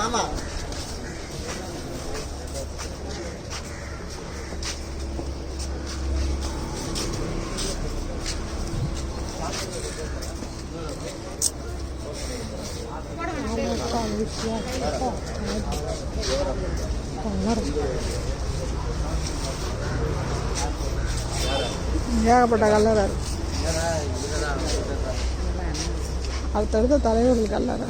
மாமா. ஏகப்பட்ட கல்லறை இருக்கு அடுத்தடுத்த தலைவர்கள் கல்லறை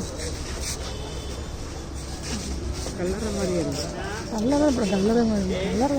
கல்லற மாதிரி இருக்கு கல்லறை இப்படி கல்லறை மாதிரி கல்லறை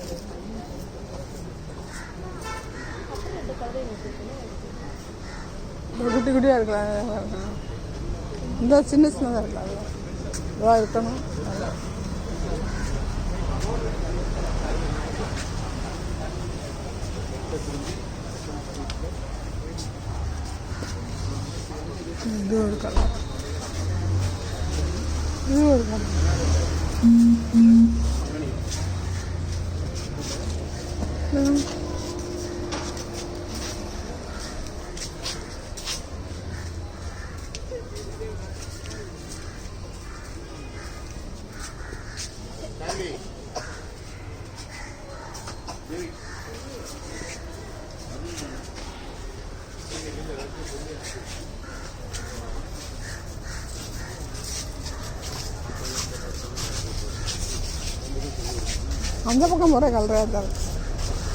குட்டி குட்டியாக இருக்கலாம் இந்த சின்ன சின்னதாக இருக்கலாம் இதாக இருக்கணும் இது ஒரு கலர் இது ஒரு கலர் அந்த பக்கம் ஒரே கலரையாக தான்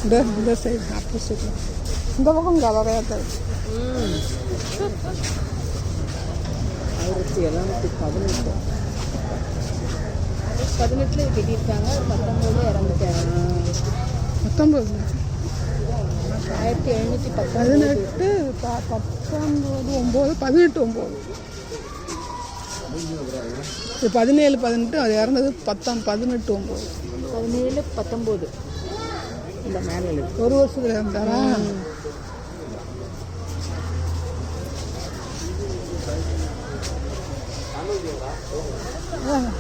இந்த இந்த சைடு ஆப்போசிட்டில் இந்த பக்கம் கலரையாக தான் ஆயிரத்தி எழுநூத்தி பதினெட்டு. பதினெட்டுல கட்டியிருக்காங்க. பத்தொம்போது இறந்துட்டாங்க. பத்தொம்பது ஆயிரத்தி எழுநூற்றி பதினெட்டு ப- பத்தொம்பது ஒம்பது பதினெட்டு ஒம்பது. பதினேழு பதினெட்டு அது இறந்தது பத்தாம் பதினெட்டு ஒம்பது. பதினேழு பத்தொம்போது. இந்த மேலே இருக்கு. ஒரு வருஷத்துல இருந்தாரா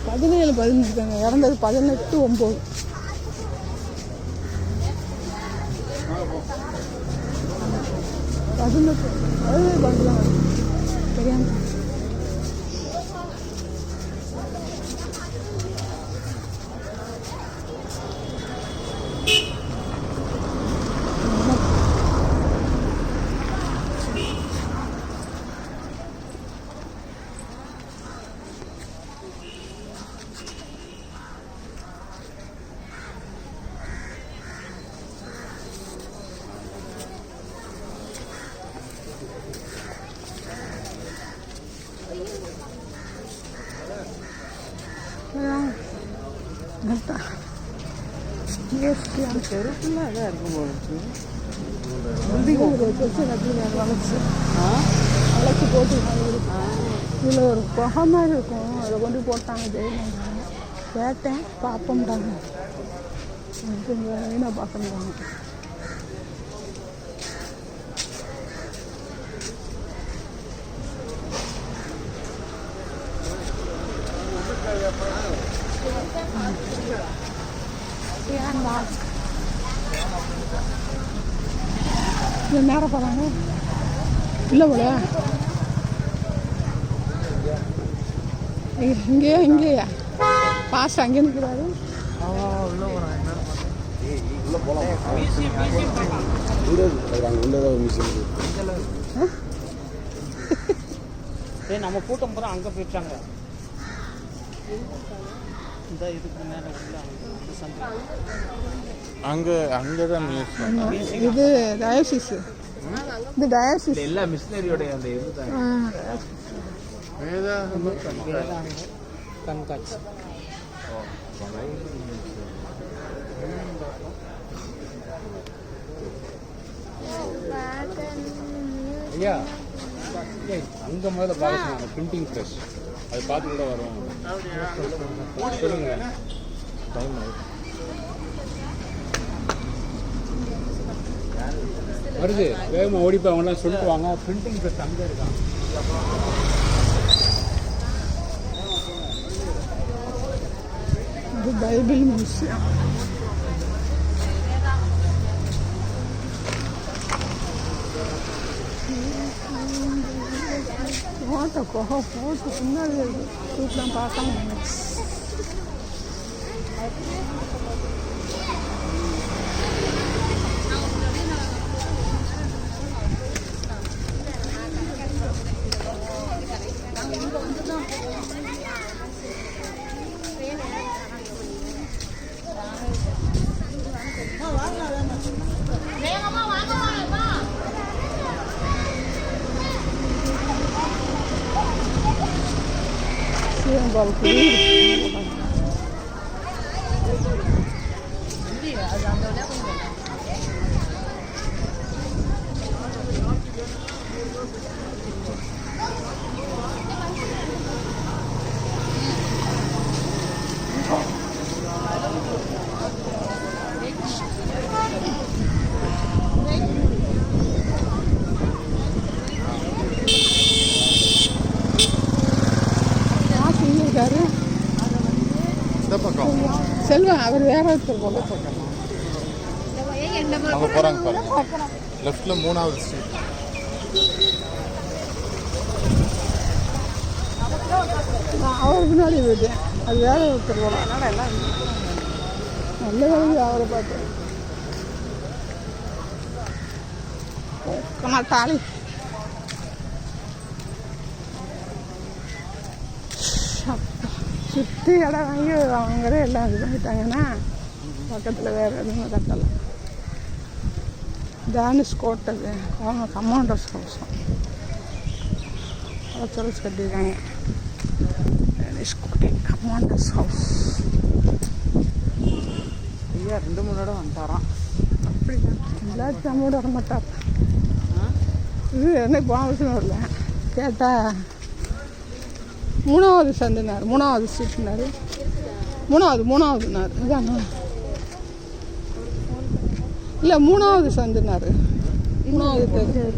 பதினேழு பதினெட்டு தாங்க. இறந்தது பதினெட்டு ஒம்பது. பதினெட்டு பதினேழு பதினெட்டு தான் வருது. தெரியாம தெருக்குள்ள அதான் இருக்கும் போல இருக்கு. வளர்ச்சி வளர்ச்சி போட்டு இதில் ஒரு புகை மாதிரி இருக்கும் அதை கொண்டு போட்டாங்க ஜெயிலாங்க கேட்டேன் பார்ப்போம்ட்டாங்க வீணாக பார்க்கணுவாங்க ஏன்டா இந்த நேரம் போகிறாங்க இல்லை போல இங்கேயா இங்கேயா பாஸ்ட் அங்கே நிற்கிறாரு நம்ம கூட்டம் பூரா அங்கே போயிட்டாங்க. இந்த இதுக்கு மேலே உள்ள அந்த சந்தை அங்கே அங்கே தான் மியூசியம் இது டயசிஸ் இது டயசிஸ் எல்லா மிஷினரியோட அந்த இது தான். வேதாங்க கண்காட்சி. ஐயா அங்கே முதல்ல பார்க்க சொன்னாங்க பிரிண்டிங் ப்ரெஸ் அது பார்த்து கூட வரும். சொல்லுங்க. டைம் வருது. வேகமாக ஓடிப்போ அவங்களாம் சொல்லிட்டு வாங்க பிரிண்டிங் ப்ரெஸ் அங்கே இருக்கான் இது Bible museum. Autokocher Brot, Rinderhügel, Blutlampe, Rangen. 嗯。Selvam அவர் வேற ஒருத்தர் அவங்க போகிறாங்க பாருங்க. லெஃப்டில் மூணாவது ஸ்ட்ரீட் நான் அவர் பின்னாடி போயிட்டேன் அது வேற ஒருத்தர் எல்லாம் நல்ல வேலைக்கு அவரை பார்த்தேன் கமா தாலி. சுற்றி இடம் வாங்கி அவங்களே எல்லாம் இது பண்ணிட்டாங்கன்னா பக்கத்தில் வேறு எதுவும் கட்டலை தானிஷ் கோட்டது அவங்க கமாண்டர்ஸ் ஹவுஸும் ஹவுஸ் கட்டியிருக்காங்க தானிஷ் கோட்டை கமாண்டர்ஸ் ஹவுஸ் ஐயா ரெண்டு மூணு இடம் வந்துட்டாராம். அப்படி எல்லாத்தையும் வர மாட்டார் இது என்ன அவசியம் வரல. கேட்டால் மூணாவது சந்துனார் மூணாவது ஸ்ட்ரீட்னார் மூணாவது மூணாவதுனார் இதான்? இல்லை மூணாவது சந்துனார். மூணாவது தெரு